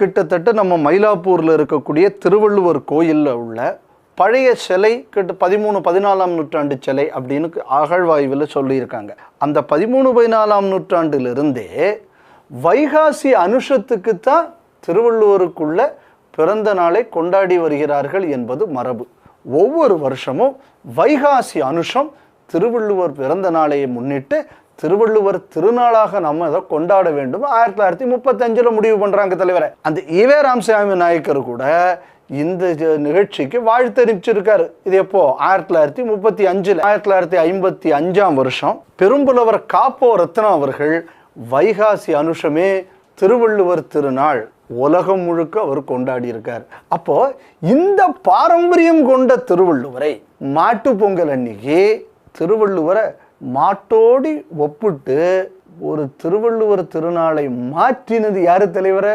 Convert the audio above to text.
கிட்டத்தட்ட நம்ம மயிலாப்பூரில் இருக்கக்கூடிய திருவள்ளுவர் கோயிலில் உள்ள பழைய சிலை கிட்ட பதிமூணு பதினாலாம் நூற்றாண்டு சிலை அப்படின்னு அகழ்வாய்வில் சொல்லியிருக்காங்க. அந்த பதிமூணு பதினாலாம் நூற்றாண்டிலிருந்தே வைகாசி அனுஷத்துக்கு தான் திருவள்ளுவருக்குள்ள பிறந்த நாளை கொண்டாடி வருகிறார்கள் என்பது மரபு. ஒவ்வொரு வருஷமும் வைகாசி அனுஷம் திருவள்ளுவர் பிறந்த நாளையை முன்னிட்டு திருவள்ளுவர் திருநாளாக நம்ம அதை கொண்டாட வேண்டும். ஆயிரத்தி தொள்ளாயிரத்தி முப்பத்தஞ்சில் முடிவு பண்ணுறாங்க தலைவரை. அந்த ஈவே ராமசாமி நாயக்கர் கூட இந்த நிகழ்ச்சிக்கு வாழ்த்து அனுப்பிச்சிருக்காரு இது எப்போ? ஆயிரத்தி தொள்ளாயிரத்தி முப்பத்தி அஞ்சில். ஆயிரத்தி தொள்ளாயிரத்தி ஐம்பத்தி அஞ்சாம் வருஷம் பெரும்புலவர் காப்போ ரத்னம் அவர்கள் வைகாசி அனுஷமே திருவள்ளுவர் திருநாள் உலகம் முழுக்க அவர் கொண்டாடி இருக்கார் அப்போ இந்த பாரம்பரியம் கொண்ட திருவள்ளுவரை மாட்டு பொங்கல் அன்னைக்கு திருவள்ளுவரை மாட்டோடி ஒப்பிட்டு ஒரு திருவள்ளுவர் திருநாளை மாற்றினது யாரு தலைவரை?